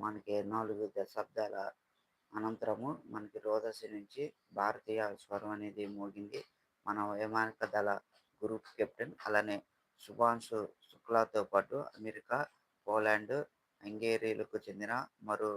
మనకి నాలుగు దశాబ్దాల అనంతరము మనకి రోదసి నుంచి భారతీయ స్వరం అనేది మోగింది. మన వైమానిక దళ గ్రూప్ కెప్టెన్ అలానే శుభాంశు శుక్లాతో పాటు అమెరికా పోలాండ్ హంగేరీలకు చెందిన మరో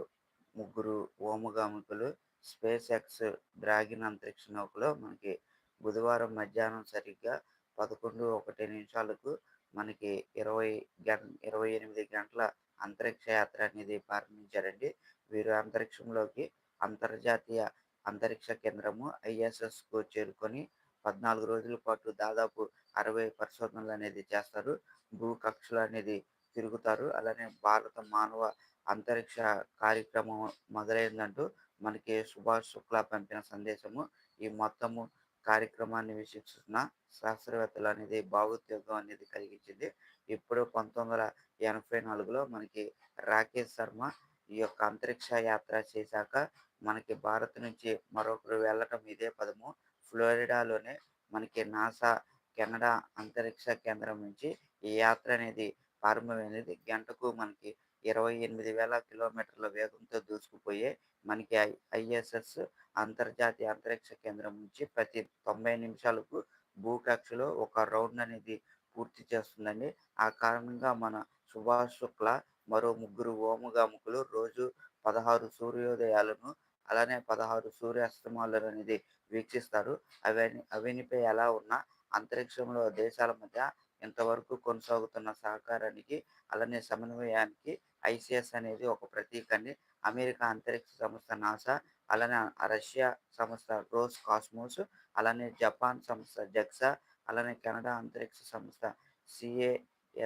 ముగ్గురు ఓముగామికులు స్పేస్ ఎక్స్ డ్రాగిన్ అంతరిక్ష నౌకలో మనకి బుధవారం మధ్యాహ్నం సరిగ్గా పదకొండు ఒకటి నిమిషాలకు మనకి ఇరవై గం ఇరవై ఎనిమిది గంటల అంతరిక్ష యాత్ర అనేది ప్రారంభించారండి. వీరు అంతరిక్షంలోకి అంతర్జాతీయ అంతరిక్ష కేంద్రము ఐఎస్ఎస్కు చేరుకొని పద్నాలుగు రోజుల పాటు దాదాపు అరవై పరిశోధనలు అనేది చేస్తారు. భూ కక్షలు అనేది తిరుగుతారు. అలానే భారత మానవ అంతరిక్ష కార్యక్రమం మొదలైందంటూ మనకి సుభాష్ శుక్లా పంపిన సందేశము. ఈ మొత్తము కార్యక్రమాన్ని వీక్షిస్తున్న శాస్త్రవేత్తలు అనేది భావోద్వేగం అనేది కలిగించింది. ఇప్పుడు పంతొమ్మిది వందల ఎనభై నాలుగులో మనకి రాకేష్ శర్మ ఈ యొక్క అంతరిక్ష యాత్ర చేశాక మనకి భారత్ నుంచి మరొకరు వెళ్ళటం ఇదే పదము. ఫ్లోరిడాలోనే మనకి నాసా కెనడా అంతరిక్ష కేంద్రం నుంచి ఈ యాత్ర అనేది ప్రారంభమైనది గంటకు మనకి ఇరవై ఎనిమిది వేల కిలోమీటర్ల వేగంతో దూసుకుపోయే మనకి ఐ ఐఎస్ఎస్ అంతర్జాతీయ అంతరిక్ష కేంద్రం నుంచి ప్రతి తొంభై నిమిషాలకు భూకక్షలో ఒక రౌండ్ అనేది పూర్తి చేస్తుందండి. ఆ కారణంగా మన సుభాష్ శుక్ల మరో ముగ్గురు ఓముగాముకులు రోజు పదహారు సూర్యోదయాలను అలానే పదహారు సూర్యాస్తమాలను అనేది వీక్షిస్తారు. అవని అవినిపై ఎలా ఉన్నా అంతరిక్షంలో దేశాల మధ్య ఇంతవరకు కొనసాగుతున్న సహకారానికి అలానే సమన్వయానికి ఐసిఎస్ అనేది ఒక ప్రతీకని అమెరికా అంతరిక్ష సంస్థ నాసా అలానే రష్యా సంస్థ రోస్ కాస్మోస్ అలానే జపాన్ సంస్థ జెక్సా అలానే కెనడా అంతరిక్ష సంస్థ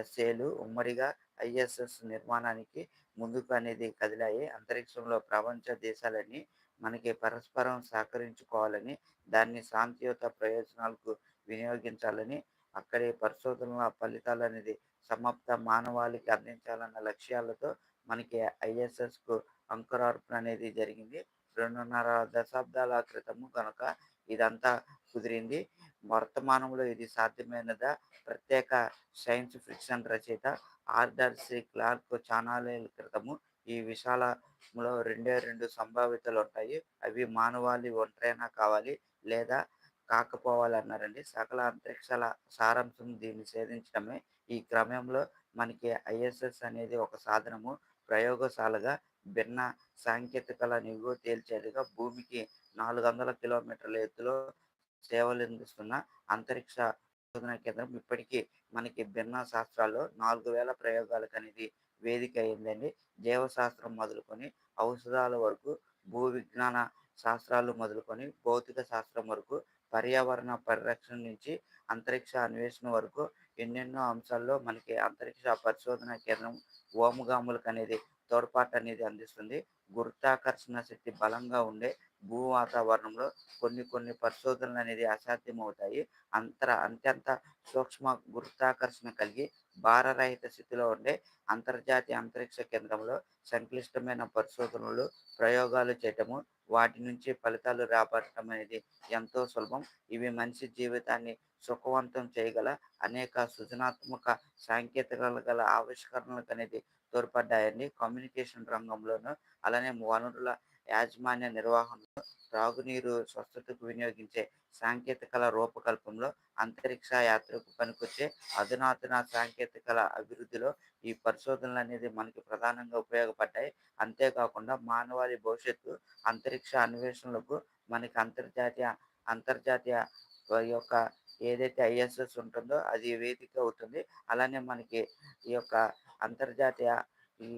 ఎస్ఏలు ఉమ్మడిగా ఐఎస్ఎస్ నిర్మాణానికి ముందుకు అనేది కదిలాయి. అంతరిక్షంలో ప్రపంచ దేశాలన్నీ మనకి పరస్పరం సహకరించుకోవాలని దాన్ని శాంతియుత ప్రయోజనాలకు వినియోగించాలని అక్కడి పరిశోధనల ఫలితాలు అనేది సమాప్త మానవాళికి అందించాలన్న లక్ష్యాలతో మనకి ఐఎస్ఎస్కు అంకురార్పణ అనేది జరిగింది. రెండున్నర దశాబ్దాల క్రితము కనుక ఇదంతా కుదిరింది. వర్తమానంలో ఇది సాధ్యమైనదా? ప్రత్యేక సైన్స్ ఫిక్షన్ రచయిత ఆర్డర్ సి. క్లార్క్ చానాలేల క్రితము ఈ విశాలంలో రెండే రెండు సంభావ్యతలు ఉంటాయి అవి మానవాళి ఒంటరైనా కావాలి లేదా కాకపోవాలన్నారండి. సకల అంతరిక్షాల సారాంశం దీన్ని ఛేదించడమే. ఈ క్రమంలో మనకి ఐఎస్ఎస్ అనేది ఒక సాధనము. ప్రయోగశాలగా భిన్న సాంకేతికల నిగువ తేల్చేదిగా భూమికి నాలుగు వందల కిలోమీటర్ల ఎత్తులో సేవలు అందిస్తున్న అంతరిక్ష శోధన కేంద్రం ఇప్పటికీ మనకి భిన్న శాస్త్రాల్లో నాలుగు వేల ప్రయోగాలకు అనేది వేదిక అయిందండి. జీవశాస్త్రం మొదలుకొని ఔషధాల వరకు భూ విజ్ఞాన శాస్త్రాలు మొదలుకొని భౌతిక శాస్త్రం వరకు పర్యావరణ పరిరక్షణ నుంచి అంతరిక్ష అన్వేషణ వరకు ఎన్నెన్నో అంశాల్లో మనకి అంతరిక్ష పరిశోధన కేంద్రం ఓముగాములకు అనేది తోడ్పాటు అనేది అందిస్తుంది. గురుత్వాకర్షణ శక్తి బలంగా ఉండే భూ వాతావరణంలో కొన్ని కొన్ని పరిశోధనలు అనేది అసాధ్యమవుతాయి. అంతర అత్యంత సూక్ష్మ గురుత్వాకర్షణ కలిగి భారరహిత స్థితిలో ఉండే అంతర్జాతీయ అంతరిక్ష కేంద్రంలో సంక్లిష్టమైన పరిశోధనలు ప్రయోగాలు చేయటము వాటి నుంచి ఫలితాలు రాబట్టడం అనేది ఎంతో సులభం. ఇవి మనిషి జీవితాన్ని సుఖవంతం చేయగల అనేక సృజనాత్మక సాంకేతికలు గల ఆవిష్కరణలకు అనేది తోడ్పడ్డాయండి. కమ్యూనికేషన్ రంగంలోనూ అలానే వనరుల యాజమాన్య నిర్వహణలో త్రాగునీరు స్వస్థతకు వినియోగించే సాంకేతికల రూపకల్పంలో అంతరిక్ష యాత్రకు పనికొచ్చే అధునాతన సాంకేతికల అభివృద్ధిలో ఈ పరిశోధనలు అనేది మనకి ప్రధానంగా ఉపయోగపడ్డాయి. అంతేకాకుండా మానవాళి భవిష్యత్తు అంతరిక్ష అన్వేషణలకు మనకి అంతర్జాతీయ అంతర్జాతీయ యొక్క ఏదైతే ఐఎస్ఎస్ ఉంటుందో అది వేదిక అవుతుంది. అలానే మనకి ఈ యొక్క అంతర్జాతీయ ఈ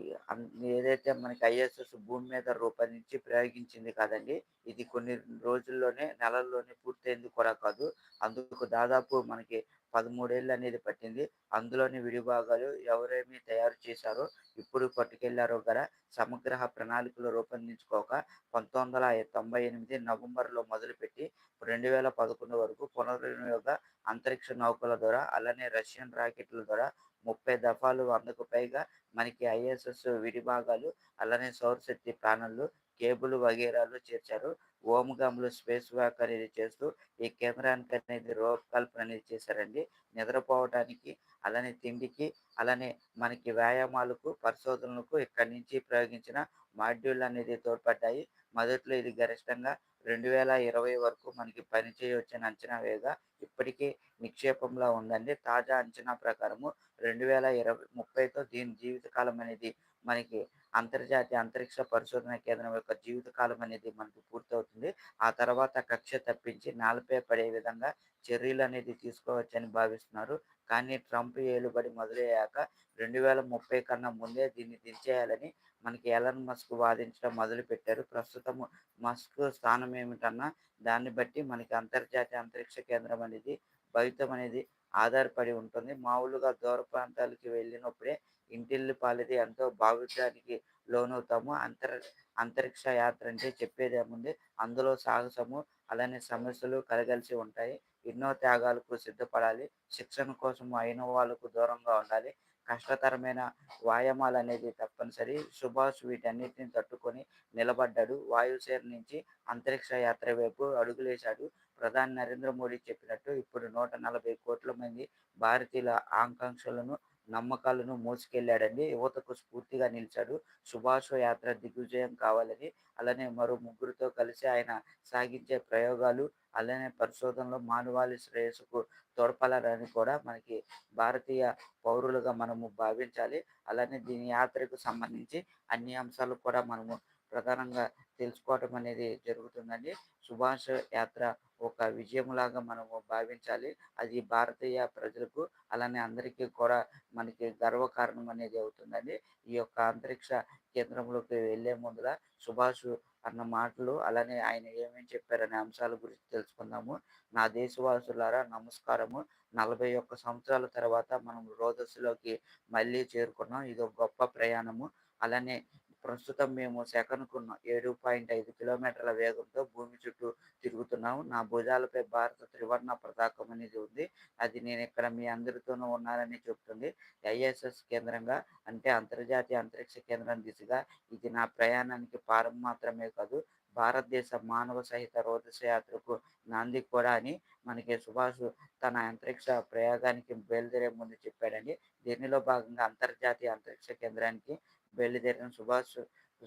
ఏదైతే మనకి ఐఎస్ఎస్ భూమి మీద రూపొందించి ప్రయోగించింది కాదండి. ఇది కొన్ని రోజుల్లోనే నెలల్లోనే పూర్తయింది కూడా కాదు. అందుకు దాదాపు మనకి పదమూడేళ్ళు అనేది పట్టింది. అందులోని విడిభాగాలు ఎవరేమి తయారు చేశారో ఇప్పుడు పట్టుకెళ్ళారో గల సమగ్ర ప్రణాళికలు రూపొందించుకోక పంతొమ్మిది వందల తొంభై ఎనిమిది నవంబర్లో మొదలుపెట్టి రెండు వేల పదకొండు వరకు పునర్వినియోగ అంతరిక్ష నౌకల ద్వారా అలానే రష్యన్ రాకెట్ల ద్వారా ముప్పై దఫాలు వందకు పైగా మనకి ఐఎస్ఎస్ విడిభాగాలు అలానే సౌరశక్తి ప్యానెల్లు కేబుల్ వగేరాలు చేర్చారు. ఓముగాములు స్పేస్ వాక్ అనేది చేస్తూ ఈ కేంద్రానికి అనేది రూపకల్పన అనేది చేశారండి. నిద్రపోవడానికి అలానే తిండికి అలానే మనకి వ్యాయామాలకు పరిశోధనలకు ఇక్కడి నుంచి ప్రయోగించిన మాడ్యూల్ అనేది తోడ్పడ్డాయి. మొదట్లో ఇది గరిష్టంగా రెండు వేల ఇరవై వరకు మనకి పనిచేయవచ్చని అంచనా వేగా ఇప్పటికీ నిక్షేపంలో ఉందండి. తాజా అంచనా ప్రకారము రెండు వేల ఇరవై ముప్పైతో దీని జీవితకాలం అనేది మనకి అంతర్జాతీయ అంతరిక్ష పరిశోధన కేంద్రం యొక్క జీవితకాలం అనేది మనకి పూర్తవుతుంది. ఆ తర్వాత కక్ష తప్పించి నాలుపే పడే విధంగా చర్యలు అనేది తీసుకోవచ్చని భావిస్తున్నారు. కానీ ట్రంప్ ఏలుబడి మొదలయ్యాక రెండు వేల ముప్పై కన్నా ముందే దీన్ని దించేయాలని మనకి ఎలన్ మస్క్ వాదించడం మొదలుపెట్టారు. ప్రస్తుతం మస్క్ స్థానం ఏమిటన్నా దాన్ని బట్టి మనకి అంతర్జాతీయ అంతరిక్ష కేంద్రం అనేది భవితం అనేది ఆధారపడి ఉంటుంది. మామూలుగా దూర ప్రాంతాలకి వెళ్ళినప్పుడే ఇంటిల్లి పాలిది ఎంతో భావితానికి లోనవుతాము. అంతర్ అంతరిక్ష యాత్ర అంటే చెప్పేదేముంది అందులో సాహసము అలానే సమస్యలు కలగలిసి ఉంటాయి. ఎన్నో త్యాగాలకు సిద్ధపడాలి. శిక్షణ కోసం అయిన వాళ్ళకు దూరంగా ఉండాలి. కష్టతరమైన వ్యాయామాలు అనేది తప్పనిసరి. సుభాష్ వీటన్నిటిని తట్టుకొని నిలబడ్డాడు. వాయుసేన నుంచి అంతరిక్ష యాత్ర వైపు అడుగులేశాడు. ప్రధాని నరేంద్ర మోడీ చెప్పినట్టు ఇప్పుడు నూట నలభై కోట్ల మంది భారతీయుల ఆకాంక్షలను నమ్మకాలను మోసుకెళ్ళాడండి యువతకు స్ఫూర్తిగా నిలిచాడు. సుభాష్ యాత్ర దిగ్విజయం కావాలని అలానే మరో ముగ్గురితో కలిసి ఆయన సాగించే ప్రయోగాలు అలానే పరిశోధనలో మానవాళి శ్రేయస్సుకు తోడ్పడాలని కూడా మనకి భారతీయ పౌరులుగా మనము భావించాలి. అలానే దీని యాత్రకు సంబంధించి అన్ని అంశాలు కూడా మనము ప్రధానంగా తెలుసుకోవటం అనేది జరుగుతుందండి. సుభాష్ యాత్ర ఒక విజయంలాగా మనము భావించాలి. అది భారతీయ ప్రజలకు అలానే అందరికీ కూడా మనకి గర్వకారణం అనేది అవుతుందండి. ఈ యొక్క అంతరిక్ష కేంద్రంలోకి వెళ్ళే ముందర సుభాష్ అన్న మాటలు అలానే ఆయన ఏమేమి చెప్పారనే అంశాల గురించి తెలుసుకుందాము. నా దేశవాసులారా నమస్కారము. నలభై ఒక్క సంవత్సరాల తర్వాత మనం రోదస్సులోకి మళ్ళీ చేరుకున్నాం. ఇది ఒక గొప్ప ప్రయాణము. అలానే ప్రస్తుతం మేము సెకనుకు ఏడు పాయింట్ ఐదు కిలోమీటర్ల వేగంతో భూమి చుట్టూ తిరుగుతున్నాము. నా భుజాలపై భారత త్రివర్ణ పతాకం అనేది ఉంది. అది నేను ఇక్కడ మీ అందరితోనూ ఉన్నానని చెప్తుంది. ఐఎస్ఎస్ కేంద్రంగా అంటే అంతర్జాతీయ అంతరిక్ష కేంద్రం దిశగా ఇది నా ప్రయాణానికి ప్రారంభం మాత్రమే కాదు భారతదేశ మానవ సహిత రోదస యాత్రకు నాంది కూడా అని మనకి సుభాష్ తన అంతరిక్ష ప్రయోగానికి బయలుదేరే ముందు చెప్పాడండి. దీనిలో భాగంగా అంతర్జాతీయ అంతరిక్ష కేంద్రానికి బయలుదేరిన సుభాష్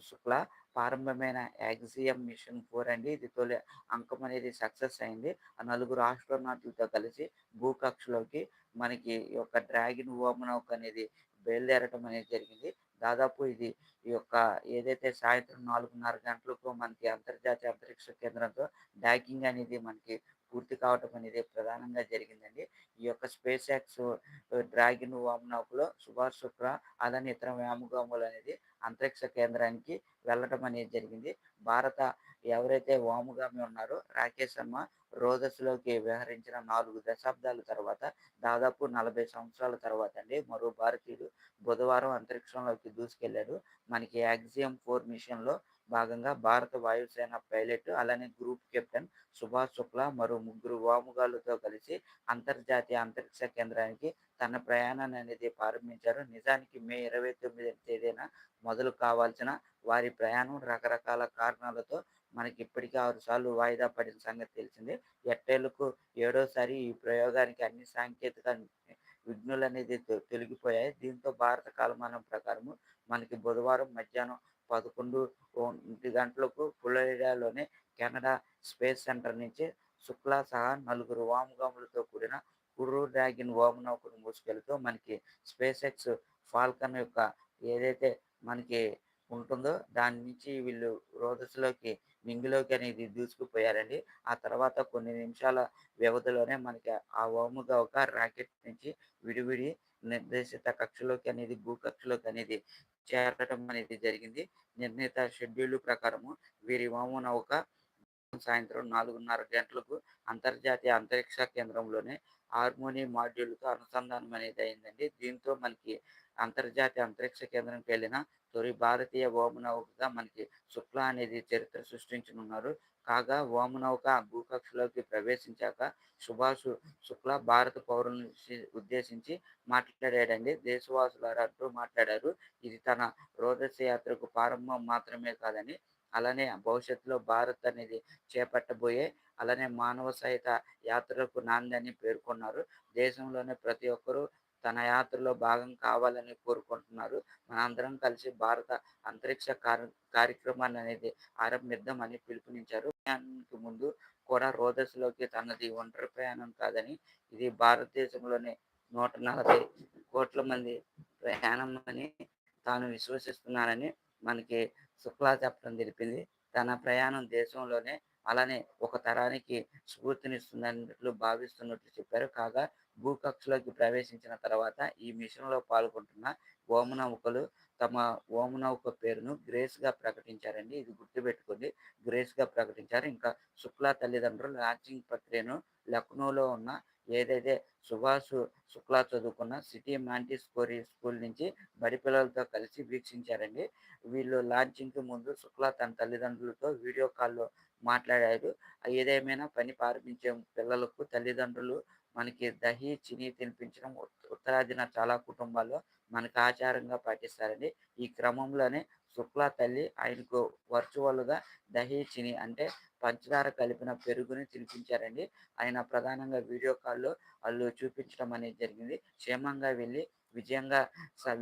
శుక్ల ప్రారంభమైన యాక్సియం మిషన్ ఫోర్ అండి. ఇది తొలి అంకం అనేది సక్సెస్ అయింది. ఆ నలుగురు ఆస్ట్రోనాట్లతో కలిసి భూకక్షలోకి మనకి ఈ యొక్క డ్రాగన్ ఓమనౌక్ అనేది బయలుదేరటం అనేది జరిగింది. దాదాపు ఇది ఈ యొక్క ఏదైతే సాయంత్రం నాలుగున్నర గంటలకు మనకి అంతర్జాతీయ అంతరిక్ష కేంద్రంతో డాకింగ్ అనేది మనకి పూర్తి కావటం అనేది ప్రధానంగా జరిగిందండి. ఈ యొక్క స్పేస్ యాక్స్ డ్రాగిన్ వామనౌకలో సుభాష్ శుక్ర అలానే ఇతర వ్యామగాములు అనేది అంతరిక్ష కేంద్రానికి వెళ్ళటం అనేది జరిగింది. భారత ఎవరైతే వాముగామి ఉన్నారో రాకేష్ శర్మ రోదస్లోకి వ్యవహరించిన నాలుగు దశాబ్దాల తర్వాత దాదాపు నలభై సంవత్సరాల తర్వాత అండి మరో భారతీయుడు బుధవారం అంతరిక్షంలోకి దూసుకెళ్ళాడు. మనకి యాక్సియం ఫోర్ మిషన్లో భాగంగా భారత వాయుసేన పైలట్ అలానే గ్రూప్ కెప్టెన్ సుభాష్ శుక్లా మరో ముగ్గురు వాముగాలతో కలిసి అంతర్జాతీయ అంతరిక్ష కేంద్రానికి తన ప్రయాణాన్ని అనేది ప్రారంభించారు. నిజానికి మే ఇరవై తొమ్మిది తేదీన మొదలు కావాల్సిన వారి ప్రయాణం రకరకాల కారణాలతో మనకి ఇప్పటికీ ఆరు సార్లు వాయిదా పడిన సంగతి తెలిసిందే. ఎట్టేళ్ళకు ఏడోసారి ఈ ప్రయోగానికి అన్ని సాంకేతిక విఘ్నులు అనేది తొలగిపోయాయి. దీంతో భారత కాలమానం ప్రకారము మనకి బుధవారం మధ్యాహ్నం పదకొండు ఒంటి గంటలకు ఫ్లోరిడాలోని కెనడా స్పేస్ సెంటర్ నుంచి శుక్లా సహా నలుగురు వాముగాములతో కూడిన కుర్రు డ్రాగిన్ వామనౌకను మోసుకెళ్తూ మనకి స్పేస్ ఎక్స్ ఫాల్కన్ యొక్క ఏదైతే మనకి ఉంటుందో దాని నుంచి వీళ్ళు రోదస్లోకి మింగిలోకి అనేది దూసుకుపోయారండి. ఆ తర్వాత కొన్ని నిమిషాల వ్యవధిలోనే మనకి ఆ ఓముగా ఒక రాకెట్ నుంచి విడివిడి నిర్దేశిత కక్షలోకి అనేది భూ కక్షలోకి అనేది చేరటం అనేది జరిగింది. నిర్ణీత షెడ్యూల్ ప్రకారము వీరి వాము నౌక సాయంత్రం నాలుగున్నర గంటలకు అంతర్జాతీయ అంతరిక్ష కేంద్రంలోనే హార్మోని మాడ్యూల్తో అనుసంధానం అనేది అయిందండి. దీంతో మనకి అంతర్జాతీయ అంతరిక్ష కేంద్రంకి వెళ్ళిన తొలి భారతీయ వ్యోమనౌకగా మనకి శుక్ల అనేది చరిత్ర సృష్టించనున్నారు. కాగా వామనౌక భూకక్షలోకి ప్రవేశించాక సుభాష్ శుక్ల భారత పౌరులను ఉద్దేశించి మాట్లాడాడండి. దేశవాసులారా అంటూ మాట్లాడారు. ఇది తన రోదస యాత్రకు ప్రారంభం మాత్రమే కాదని అలానే భవిష్యత్తులో భారత్ అనేది చేపట్టబోయే అలానే మానవ సహిత యాత్రలకు నాంది అని పేర్కొన్నారు. దేశంలోనే ప్రతి ఒక్కరూ తన యాత్రలో భాగం కావాలని కోరుకుంటున్నారు. మనందరం కలిసి భారత అంతరిక్ష కార్యక్రమాన్ని అనేది ఆరంభిద్దామని పిలుపునిచ్చారు. ప్రయాణానికి ముందు కూడా రోదస్లోకి తనది ఒంటరి ప్రయాణం కాదని ఇది భారతదేశంలోనే నూట నలభై కోట్ల మంది ప్రయాణం అని తాను విశ్వసిస్తున్నానని మనకి శుక్లా చెప్పడం తెలిపింది. తన ప్రయాణం దేశంలోనే అలానే ఒక తరానికి స్ఫూర్తినిస్తుందన్నట్లు భావిస్తున్నట్లు చెప్పారు. కాగా భూకక్షలోకి ప్రవేశించిన తర్వాత ఈ మిషన్లో పాల్గొంటున్న ఓమనౌకలు తమ ఓమనౌక పేరును గ్రేస్గా ప్రకటించారండి. ఇది గుర్తుపెట్టుకోండి. గ్రేస్గా ప్రకటించారు. ఇంకా శుక్లా తల్లిదండ్రులు లాంచింగ్ ప్రక్రియను లక్నోలో ఉన్న ఏదైతే సుభాష్ శుక్లా చదువుకున్న సిటీ మాంటిస్కోరి స్కూల్ నుంచి బడి పిల్లలతో కలిసి వీక్షించారండి. వీళ్ళు లాంచింగ్కి ముందు శుక్లా తన తల్లిదండ్రులతో వీడియో కాల్లో మాట్లాడారు. ఏదేమైనా పని ప్రారంభించే పిల్లలకు తల్లిదండ్రులు మనకి దహి చిని తినిపించడం ఉత్తరాదిన చాలా కుటుంబాల్లో మనకు ఆచారంగా పాటిస్తారండి. ఈ క్రమంలోనే శుక్లా తల్లి ఆయనకు వర్చువల్గా దహి చిని అంటే పంచదార కలిపిన పెరుగుని తినిపించారండి. ఆయన ప్రధానంగా వీడియో కాల్లో వాళ్ళు చూపించడం అనేది జరిగింది. క్షేమంగా వెళ్ళి విజయంగా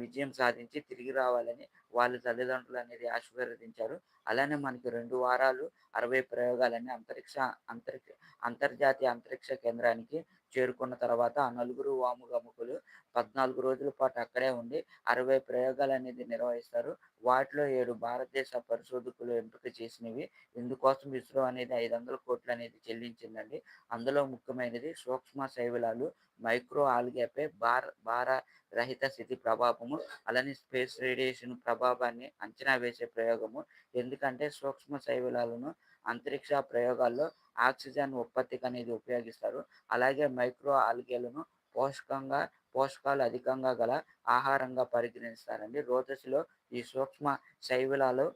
విజయం సాధించి తిరిగి రావాలని వాళ్ళ తల్లిదండ్రులు అనేది ఆశీర్వదించారు. అలానే మనకి రెండు వారాలు అరవై ప్రయోగాలని అంతరిక్ష అంతరిక్ష అంతర్జాతీయ అంతరిక్ష కేంద్రానికి చేరుకున్న తర్వాత ఆ నలుగురు వాముగముకులు పద్నాలుగు రోజుల పాటు అక్కడే ఉండి అరవై ప్రయోగాలు అనేది నిర్వహిస్తారు. వాటిలో ఏడు భారతదేశ పరిశోధకులు ఎంపిక చేసినవి. ఇందుకోసం ఇస్రో అనేది ఐదు వందల కోట్లు అనేది చెల్లించిందండి. అందులో ముఖ్యమైనది సూక్ష్మ శైవలాలు మైక్రో ఆల్గేపై భార భార రహిత స్థితి ప్రభావము అలానే స్పేస్ రేడియేషన్ ప్రభావాన్ని అంచనా వేసే ప్రయోగము. ఎందుకంటే సూక్ష్మ శైవలాలను అంతరిక్ష ప్రయోగాల్లో ఆక్సిజన్ ఉత్పత్తికి అనేది ఉపయోగిస్తారు. అలాగే మైక్రో ఆల్గేలను పోషకంగా పోషకాలు అధికంగా గల ఆహారంగా పరిగణిస్తారండి. రోదసిలో ఈ సూక్ష్మ శైవలాలు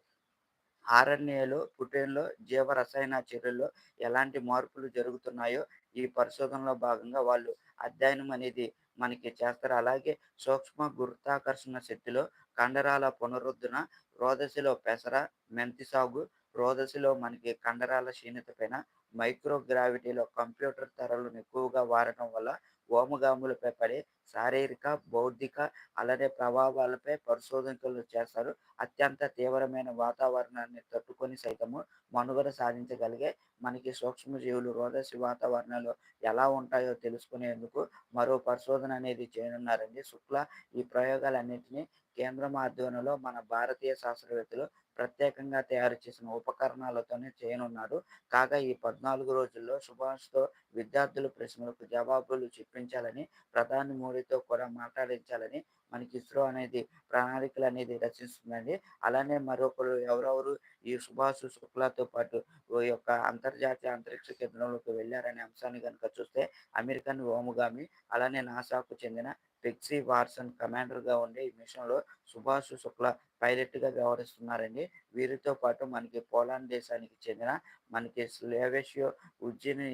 ఆర్ఎన్ఏలు పుటేన్లో జీవ రసాయన చర్యల్లో ఎలాంటి మార్పులు జరుగుతున్నాయో ఈ పరిశోధనలో భాగంగా వాళ్ళు అధ్యయనం అనేది మనకి చేస్తారు. అలాగే సూక్ష్మ గురుత్వాకర్షణ శక్తిలో కండరాల పునరుద్ధరణ రోదశిలో పెసర మెంతి సాగు రోదశిలో మనకి కండరాల క్షీణత పైన మైక్రో గ్రావిటీలో కంప్యూటర్ తరలను ఎక్కువగా వాడటం వల్ల ఓమగాములపై పడే శారీరక బౌద్ధిక అలానే ప్రభావాలపై పరిశోధనలు చేస్తారు. అత్యంత తీవ్రమైన వాతావరణాన్ని తట్టుకొని సైతము మనుగడ సాధించగలిగే మనకి సూక్ష్మజీవులు రోదసి వాతావరణాలు ఎలా ఉంటాయో తెలుసుకునేందుకు మరో పరిశోధన అనేది చేయనున్నారండి. శుక్ల ఈ ప్రయోగాలన్నింటినీ కేంద్ర ఆధ్వర్యంలో మన భారతీయ శాస్త్రవేత్తలు ప్రత్యేకంగా తయారు చేసిన ఉపకరణాలతోనే చేయనున్నారు కాగా ఈ పద్నాలుగు రోజుల్లో సుభాష్తో విద్యార్థుల ప్రశ్నలకు జవాబులు చెప్పించాలని ప్రధాని మోడీతో కూడా మాట్లాడించాలని మనకి ఇస్రో అనేది ప్రణాళికలు అనేది రచిస్తుందండి. అలానే మరొకరు ఎవరెవరు ఈ సుభాష్ శుక్లాతో పాటు ఈ యొక్క అంతర్జాతీయ అంతరిక్ష కేంద్రంలోకి వెళ్ళారనే అంశాన్ని కనుక చూస్తే అమెరికన్ ఓముగామి అలానే నాసాకు చెందిన పెక్సీ వార్సన్ కమాండర్గా ఉండే ఈ మిషన్లో సుభాష్ శుక్ల పైలట్గా వ్యవహరిస్తున్నారండి. వీరితో పాటు మనకి పోలాండ్ దేశానికి చెందిన మనకి స్లేవేషియో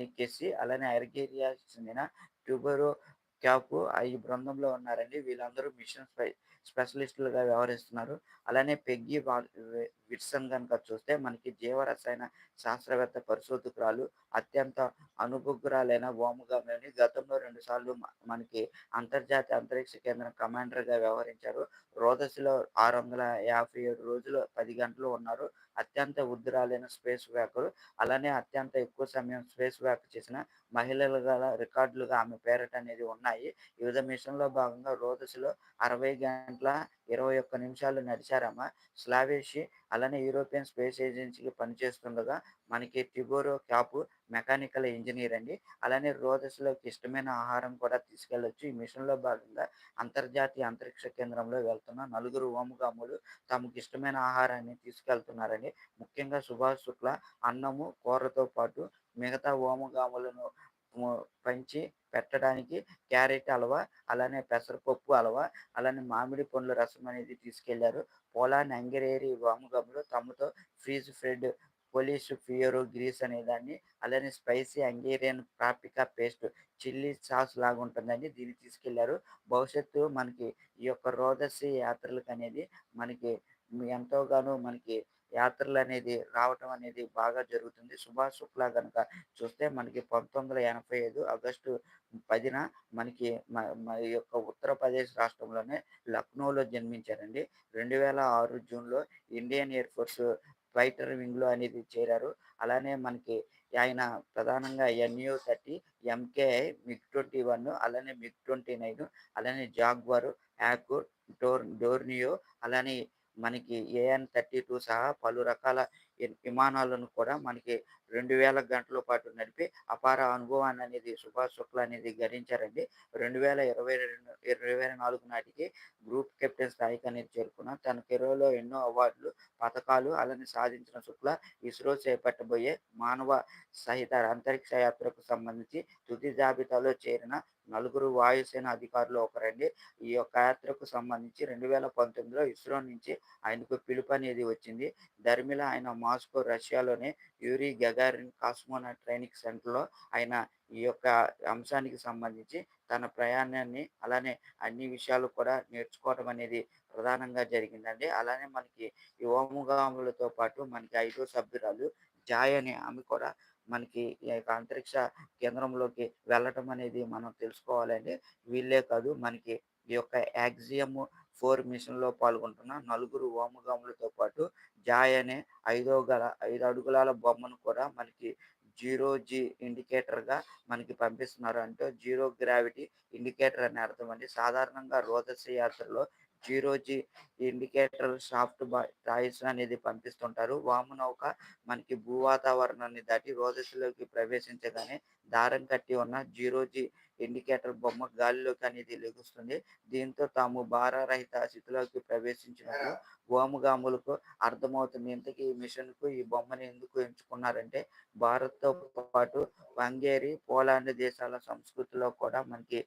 ఎక్కేసి అలానే అర్గేరియా చెందిన ట్యూబరో క్యాప్ ఈ బృందంలో ఉన్నారండి. వీళ్ళందరూ మిషన్ స్పెషలిస్టులుగా వ్యవహరిస్తున్నారు. అలానే పెగ్గి విట్సన్ కనుక చూస్తే మనకి జీవరసాయన శాస్త్రవేత్త పరిశోధకురాలు అత్యంత అనుభుగ్రాలైన ఓముగాని గతంలో రెండు సార్లు మనకి అంతర్జాతీయ అంతరిక్ష కేంద్రం కమాండర్గా వ్యవహరించారు. రోదసిలో ఆరు వందల యాభై ఏడు రోజులు పది గంటలు ఉన్నారు. అత్యంత ఉద్రాలైన స్పేస్ వ్యాకరు అలానే అత్యంత ఎక్కువ సమయం స్పేస్ వ్యాక్ చేసిన మహిళల గల రికార్డులుగా ఆమె పేరట అనేది ఉన్నాయి. వివిధ మిషన్లో భాగంగా రోదసిలో అరవై గంటల ఇరవై ఒక్క నిమిషాలు నడిచారమ్మ. స్లావేషి అలానే యూరోపియన్ స్పేస్ ఏజెన్సీకి పనిచేస్తుండగా మనకి టిబోరో క్యాప్ మెకానికల్ ఇంజనీర్ అండి. అలానే రోదస్లోకి ఇష్టమైన ఆహారం కూడా తీసుకెళ్ళొచ్చు ఈ మిషన్లో భాగంగా అంతర్జాతీయ అంతరిక్ష కేంద్రంలో వెళ్తున్న నలుగురు ఓముగాములు తమకు ఇష్టమైన ఆహారాన్ని తీసుకెళ్తున్నారండి. ముఖ్యంగా సుభాష్ శుక్ల అన్నము కూరతో పాటు మిగతా ఓముగాములను పంచి పెట్టడానికి క్యారెట్ హల్వా అలానే పెసరపప్పు హల్వా అలానే మామిడి పండ్ల రసం అనేది తీసుకెళ్ళారు. పోలాండ్ హంగరేరి వాముగంలో తమతో ఫ్రీజ్ ఫ్రెడ్ పోలీష్ ఫియరు గ్రీస్ అనే దాన్ని అలానే spicy Hungarian paprika paste chilli sauce లాగా ఉంటుందండి. దీన్ని తీసుకెళ్ళారు. భవిష్యత్తు మనకి ఈ యొక్క రోదసి యాత్రలకు అనేది మనకి ఎంతోగానో మనకి యాత్రలు అనేది రావటం అనేది బాగా జరుగుతుంది. సుభాష్ శుక్లా కనుక చూస్తే మనకి పంతొమ్మిది వందల ఎనభై ఐదు ఆగస్టు పదిన మనకి మ మన యొక్క ఉత్తరప్రదేశ్ రాష్ట్రంలోనే లక్నోలో జన్మించారండి. రెండు వేల ఆరు జూన్లో ఇండియన్ ఎయిర్ ఫోర్స్ ఫైటర్ వింగ్లో అనేది చేరారు. అలానే మనకి ఆయన ప్రధానంగా ఎన్యూ thirty MKI MiG twenty one అలానే మిగ్ ట్వంటీ నైన్ అలానే జాగ్వర్ యాక్ డోర్ డోర్నియో అలానే మనకి ఏఎన్ థర్టీ టూ సహా పలు రకాల విమానాలను కూడా మనకి రెండు వేల గంటల పాటు నడిపి అపార అనుభవాన్ని అనేది సుభాష్ శుక్లా అనేది గడించారండి. రెండు వేల ఇరవై రెండు ఇరవై వేల నాలుగు నాటికి గ్రూప్ కెప్టెన్ స్థాయికి అనేది చేరుకున్న తన కెరీర్లో ఎన్నో అవార్డులు పథకాలు అలానే సాధించిన శుక్లా ఇస్రో చేపట్టబోయే మానవ సహిత అంతరిక్ష యాత్రకు సంబంధించి తుది జాబితాలో చేరిన నలుగురు వాయుసేన అధికారులు ఒకరండి. ఈ యొక్క యాత్రకు సంబంధించి రెండు వేల పంతొమ్మిదిలో ఇస్రో నుంచి ఆయనకు పిలుపు అనేది వచ్చింది. ధర్మిల ఆయన మాస్కో రష్యాలోనే యూరి గగారిన్ కాస్మోనా ట్రైనింగ్ సెంటర్లో ఆయన ఈ యొక్క అంశానికి సంబంధించి తన ప్రయాణాన్ని అలానే అన్ని విషయాలు కూడా నేర్చుకోవడం అనేది ప్రధానంగా జరిగిందండి. అలానే మనకి ఈ ఓముగాములతో పాటు మనకి ఐదో సభ్యురాలు జాయ్ అనే ఆమె కూడా మనకి ఈ యొక్క అంతరిక్ష కేంద్రంలోకి వెళ్ళటం అనేది మనం తెలుసుకోవాలండి. వీళ్ళే కాదు మనకి ఈ యొక్క యాక్సియం ఫోర్ మిషన్లో పాల్గొంటున్న నలుగురు ఓమగాములతో పాటు జాయ్ అనే ఐదో గల ఐదు అడుగుల బొమ్మను కూడా మనకి జీరో జీ ఇండికేటర్గా మనకి పంపిస్తున్నారు అంటే జీరో గ్రావిటీ ఇండికేటర్ అని అర్థం అండి సాధారణంగా రోదసి యాత్రలో zero G indicator soft toys అనేది పంపిస్తుంటారు. వాము నౌక మనకి భూ వాతావరణాన్ని దాటి రోజస్లోకి ప్రవేశించగానే దారం కట్టి ఉన్న జీరో జీ ఇండికేటర్ బొమ్మ గాలిలోకి అనేది లెగుస్తుంది. దీంతో తాము భారరహిత స్థితిలోకి ప్రవేశించినట్లు వాముగాములకు అర్థమవుతుంది. ఇంతకీ ఈ మిషన్కు ఈ బొమ్మని ఎందుకు ఎంచుకున్నారంటే భారత్తో పాటు వంగేరి పోలాండ్ దేశాల సంస్కృతిలో కూడా మనకి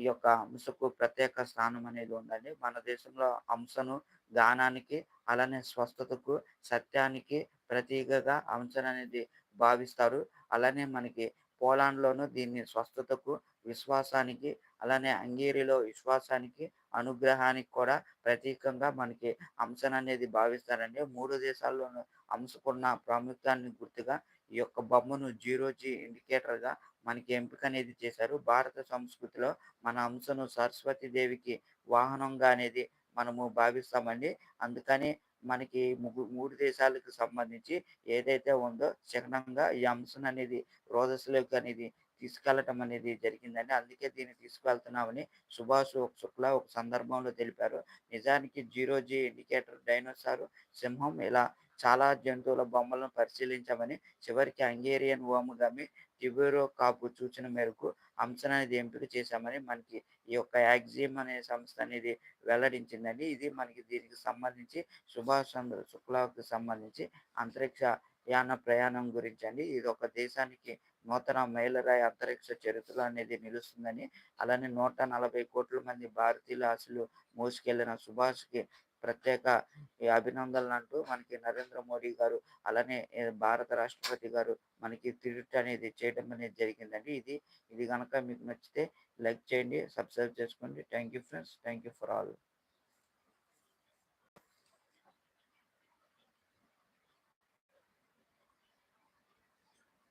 ఈ యొక్క అంశకు ప్రత్యేక స్థానం అనేది ఉందండి. మన దేశంలో అంశను గానానికి అలానే స్వస్థతకు సత్యానికి ప్రతీకగా అంశను అనేది భావిస్తారు. అలానే మనకి పోలాండ్లోను దీన్ని స్వస్థతకు విశ్వాసానికి అలానే అంగేరిలో విశ్వాసానికి అనుగ్రహానికి కూడా ప్రతీకంగా మనకి అంశం అనేది భావిస్తారండి. మూడు దేశాల్లోనూ అంశకున్న ప్రాముఖ్యాన్ని గుర్తుగా ఈ యొక్క బొమ్మను జీరో జీ ఇండికేటర్గా మనకి ఎంపిక అనేది చేశారు. భారత సంస్కృతిలో మన అంశను సరస్వతి దేవికి వాహనంగా అనేది మనము భావిస్తామండి. అందుకని మనకి ముగ్గు మూడు దేశాలకు సంబంధించి ఏదైతే ఉందో చిహ్నంగా ఈ అంశం అనేది రోదస్లోకి అనేది తీసుకెళ్ళటం అనేది జరిగిందండి. అందుకే దీన్ని తీసుకువెళ్తున్నామని సుభాష్ శుక్లా ఒక సందర్భంలో తెలిపారు. నిజానికి జీరో జీ ఇండికేటర్ డైనోసార్ సింహం ఇలా చాలా జంతువుల బొమ్మలను పరిశీలించామని చివరికి హంగేరియన్ ఓముగామి టిబెరో కాపు సూచన మేరకు అంశం అనేది ఎంపిక చేశామని మనకి ఈ యొక్క యాక్సిమ్ అనే సంస్థ అనేది వెల్లడించిందండి. ఇది మనకి దీనికి సంబంధించి సుభాష్ చంద్ర శుక్లాకు సంబంధించి అంతరిక్ష యాన ప్రయాణం గురించి అండి. ఇది ఒక దేశానికి నూతన మైలురాయి అంతరిక్ష చరిత్ర అనేది నిలుస్తుందని అలానే నూట నలభై కోట్ల మంది భారతీయుల ఆశలు మోసుకెళ్ళిన సుభాష్కి ప్రత్యేక అభినందనలు అంటూ మనకి నరేంద్ర మోడీ గారు అలానే భారత రాష్ట్రపతి గారు మనకి ట్వీట్ అనేది చేయడం అనేది జరిగిందండి. ఇది ఇది కనుక మీకు నచ్చితే లైక్ చేయండి సబ్స్క్రైబ్ చేసుకోండి. Thank you friends. Thank you for all.